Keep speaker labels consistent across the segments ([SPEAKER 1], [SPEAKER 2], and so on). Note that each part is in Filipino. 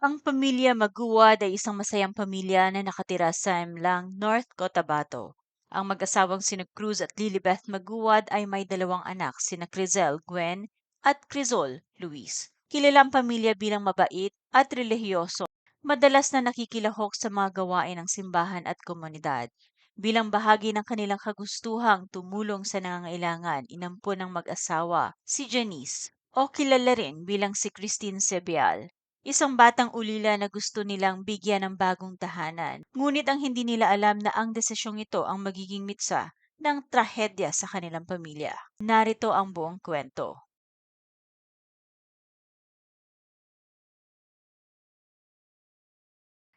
[SPEAKER 1] Ang pamilya Maguad ay isang masayang pamilya na nakatira sa Emlang, North Cotabato. Ang mag-asawang sina Cruz at Lilibeth Maguad ay may dalawang anak, sina Crizel Gwen at Crizol Luis. Kilala ang pamilya bilang mabait at relihiyoso. Madalas na nakikilahok sa mga gawain ng simbahan at komunidad. Bilang bahagi ng kanilang kagustuhang tumulong sa nangangailangan, inampun ng mag-asawa si Janice o kilala rin bilang si Christine Sebial. Isang batang ulila na gusto nilang bigyan ng bagong tahanan. Ngunit ang hindi nila alam na ang desisyong ito ang magiging mitsa ng trahedya sa kanilang pamilya. Narito ang buong kwento.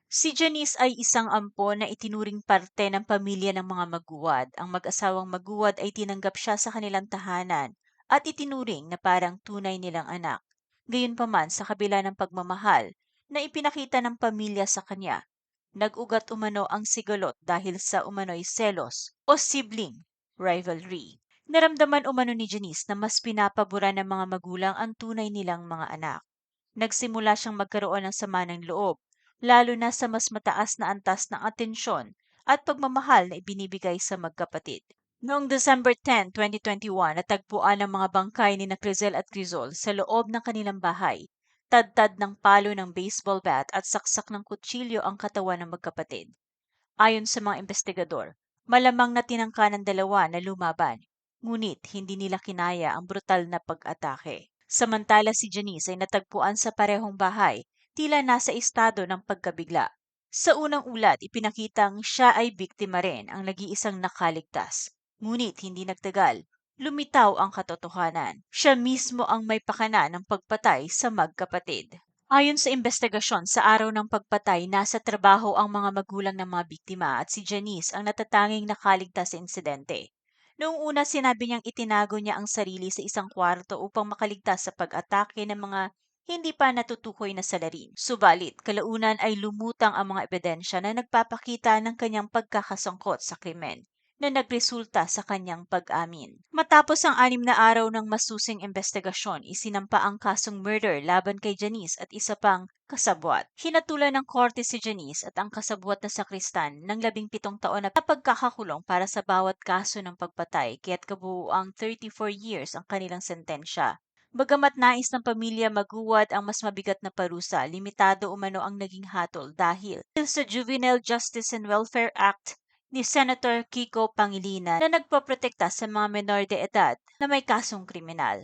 [SPEAKER 1] Si Janice ay isang ampo na itinuring parte ng pamilya ng mga maguwad. Ang mag-asawang maguwad ay tinanggap siya sa kanilang tahanan at itinuring na parang tunay nilang anak. Gayunpaman sa kabila ng pagmamahal na ipinakita ng pamilya sa kanya, nag-ugat umano ang sigalot dahil sa umano'y selos o sibling rivalry. Naramdaman umano ni Janice na mas pinapabura ng mga magulang ang tunay nilang mga anak. Nagsimula siyang magkaroon ng sama ng loob, lalo na sa mas mataas na antas ng atensyon at pagmamahal na ibinibigay sa magkapatid. Noong December 10, 2021, natagpuan ang mga bangkay ni na Crizel at Crizol sa loob ng kanilang bahay. Tadtad ng palo ng baseball bat at saksak ng kutsilyo ang katawan ng magkapatid. Ayon sa mga investigador, malamang na tinangka ng dalawa na lumaban, ngunit hindi nila kinaya ang brutal na pag-atake. Samantala si Janice ay natagpuan sa parehong bahay, tila nasa estado ng pagkabigla. Sa unang ulat, ipinakitang siya ay biktima rin ang nag-iisang nakaligtas. Ngunit hindi nagtagal, lumitaw ang katotohanan. Siya mismo ang may pakana ng pagpatay sa magkapatid. Ayon sa investigasyon, sa araw ng pagpatay, nasa trabaho ang mga magulang ng mga biktima at si Janice ang natatanging nakaligtas sa insidente. Noong una sinabi niyang itinago niya ang sarili sa isang kwarto upang makaligtas sa pag-atake ng mga hindi pa natutukoy na salarin. Subalit, kalaunan ay lumutang ang mga ebidensya na nagpapakita ng kanyang pagkakasangkot sa krimen na nagresulta sa kanyang pag-amin. Matapos ang anim na araw ng masusing investigasyon, isinampa ang kasong murder laban kay Janice at isa pang kasabwat. Hinatulan ng korte si Janice at ang kasabwat na sakristan ng labing pitong taon na pagkakakulong para sa bawat kaso ng pagpatay, kaya't kabuuang 34 years ang kanilang sentensya. Bagamat nais ng pamilya maguwad ang mas mabigat na parusa, limitado umano ang naging hatol dahil sa Juvenile Justice and Welfare Act ni Senator Kiko Pangilinan na nagpoprotekta sa mga menor de edad na may kasong kriminal.